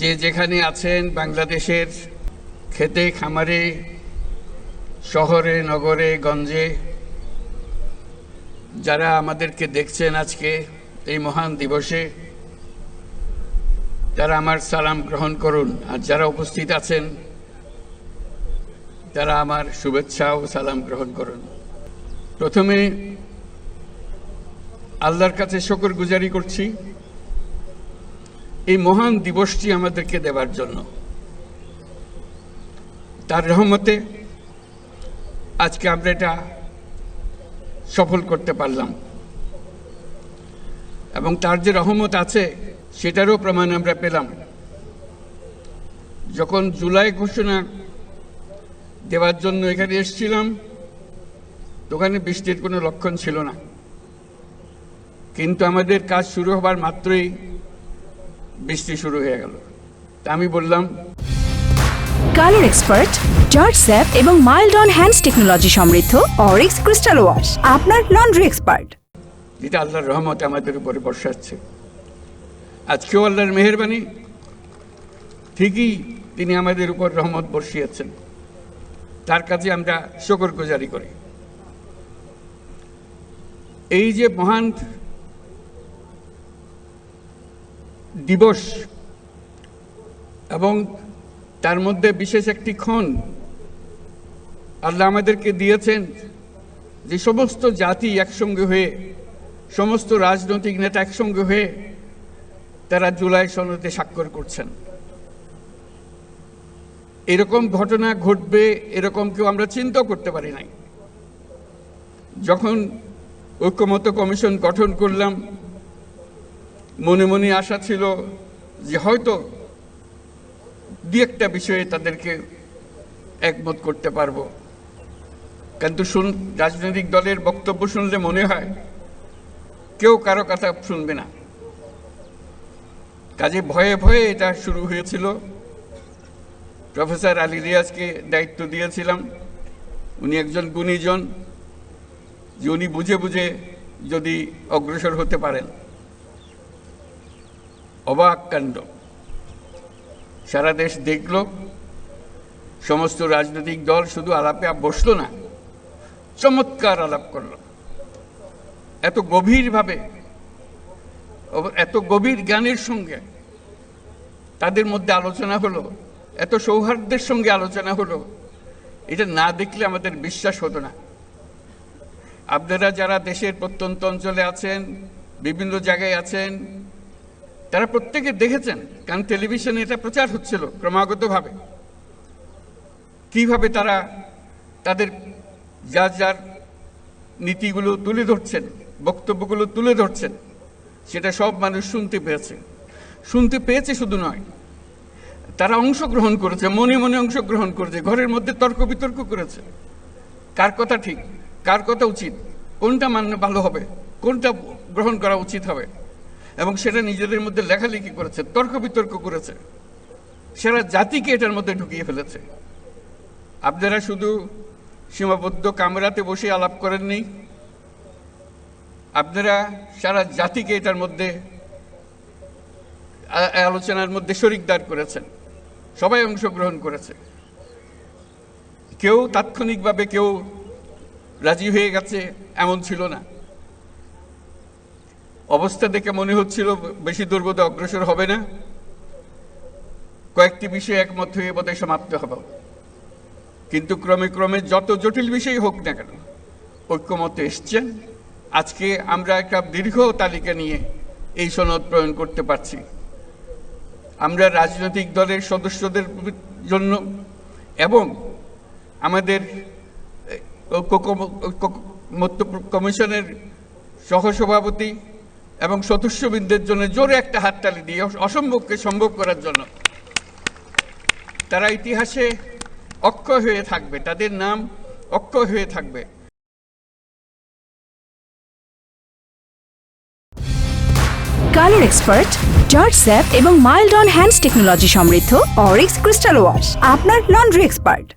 যে যেখানে আছেন বাংলাদেশের খেতে, খামারে, শহরে, নগরে, গঞ্জে, যারা আমাদেরকে দেখছেন আজকে এই মহান দিবসে, তারা আমার সালাম গ্রহণ করুন। আর যারা উপস্থিত আছেন, তারা আমার শুভেচ্ছা ও সালাম গ্রহণ করুন। প্রথমে আল্লাহর কাছে শকর গুজারি করছি। এই মহান দিবসটি আমাদেরকে দেবার জন্য। তার রহমতে আজকে আমরা এটা সফল করতে পারলাম। এবং তার যে রহমত আছে, সেটারও প্রমাণ আমরা পেলাম। যখন জুলাই ঘোষণা দেওয়ার জন্য এখানে এসেছিলাম দোকানে বৃষ্টির কোনো লক্ষণ ছিল না। কিন্তু আমাদের কাজ শুরু হবার মাত্রই বৃষ্টি শুরু হয়ে গেল। আমি বললাম কালার এক্সপার্ট জর্জ স্যাপ এবং মাইল্ড অন হ্যান্ডস টেকনোলজি সমৃদ্ধ অরিক্স ক্রিস্টাল ওয়াশ আপনার লন্ড্রি এক্সপার্ট। যেটা আল্লাহর রহমত আমাদের উপরে বর্ষাচ্ছে। আজকেও আল্লাহর মেহরবানি ঠিকই তিনি আমাদের উপর রহমত বর্ষিয়েছেন। তার কাছে আমরা শকর গুজারি করি। এই যে মহান দিবস এবং তার মধ্যে বিশেষ একটি ক্ষণ আল্লাহ আমাদেরকে দিয়েছেন যে সমস্ত জাতি একসঙ্গে হয়ে, সমস্ত রাজনৈতিক নেতা একসঙ্গে হয়ে তারা জুলাই সনদে স্বাক্ষর করছেন। এরকম ঘটনা ঘটবে এরকম কেউ আমরা চিন্তাও করতে পারি নাই। যখন ঐক্যমত কমিশন গঠন করলাম মনে মনে আশা ছিল যে হয়তো দু একটা বিষয়ে তাদেরকে একমত করতে পারব। কিন্তু শুন, রাজনৈতিক দলের বক্তব্য শুনলে মনে হয় কেউ কারও কথা শুনবে না। কাজে ভয়ে ভয়ে এটা শুরু হয়েছিল। প্রফেসর আলী রিয়াজকে দায়িত্ব দিয়েছিলাম। উনি একজন গুণীজন, যে উনি বুঝে বুঝে যদি অগ্রসর হতে পারেন। অবাক কাণ্ড। সারা দেশ দেখল, সমস্ত রাজনৈতিক দল শুধু আলাপে বসল না, চমৎকার আলাপ করল। এত গভীরভাবে, এত গভীর জ্ঞানের সঙ্গে, তাদের মধ্যে আলোচনা হলো, এত সৌহার্দ্যের সঙ্গে আলোচনা হলো, এটা না দেখলে আমাদের বিশ্বাস হতো না। আপনারা যারা দেশের প্রত্যন্ত অঞ্চলে আছেন, বিভিন্ন জায়গায় আছেন তারা প্রত্যেকে দেখেছেন কারণ টেলিভিশনে এটা প্রচার হচ্ছিল ক্রমাগতভাবে। কীভাবে তারা তাদের যার যার নীতিগুলো তুলে ধরছেন, বক্তব্যগুলো তুলে ধরছেন, সেটা সব মানুষ শুনতে পেয়েছে। শুনতে পেয়েছে শুধু নয়, তারা অংশগ্রহণ করেছে, মনে মনে অংশগ্রহণ করেছে, ঘরের মধ্যে তর্ক বিতর্ক করেছে। কার কথা ঠিক, কার কথা উচিত, কোনটা মান্য ভালো হবে, কোনটা গ্রহণ করা উচিত হবে? এবং সেটা নিজেদের মধ্যে লেখালেখি করেছে, তর্ক বিতর্ক করেছে। সেরা জাতিকে এটার মধ্যে ঢুকিয়ে ফেলেছে। আপনারা শুধু সীমাবদ্ধ কামরাতে বসে আলাপ করেননি, আপনারা সারা জাতিকে এটার মধ্যে আলোচনার মধ্যে শরিকদার করেছেন, সবাই অংশগ্রহণ করেছে। কেউ তাৎক্ষণিকভাবে কেউ রাজি হয়ে গেছে, এমন ছিল না। অবস্থা দেখে মনে হচ্ছিল বেশি দুর্বোধে অগ্রসর হবে না। কয়েকটি বিষয়ে একমত হয়ে বোধহয় সমাপ্ত হবে। কিন্তু ক্রমে ক্রমে যত জটিল বিষয় হোক না কেন, ঐক্যমতে এসছেন আজকে আমরা একটা দীর্ঘ তালিকা নিয়ে এই সনদ প্রয়োগ করতে পারছি। আমরা রাজনৈতিক দলের সদস্যদের জন্য এবং আমাদের কমিশনের সহসভাপতি এবং সদস্যবৃন্দের জন্য জোরে একটা হাততালি দিয়ে অসম্ভবকে সম্ভব করার জন্য। তারা ইতিহাসে অক্ষয় হয়ে থাকবে, তাদের নাম অক্ষয় হয়ে থাকবে। কালার এক্সপার্ট, জর্জ স্যাপ এবং মাইল্ড অন হ্যান্ডস টেকনোলজি সমৃদ্ধ অরিক্স ক্রিস্টাল ওয়াশ, আপনার লন্ড্রি এক্সপার্ট।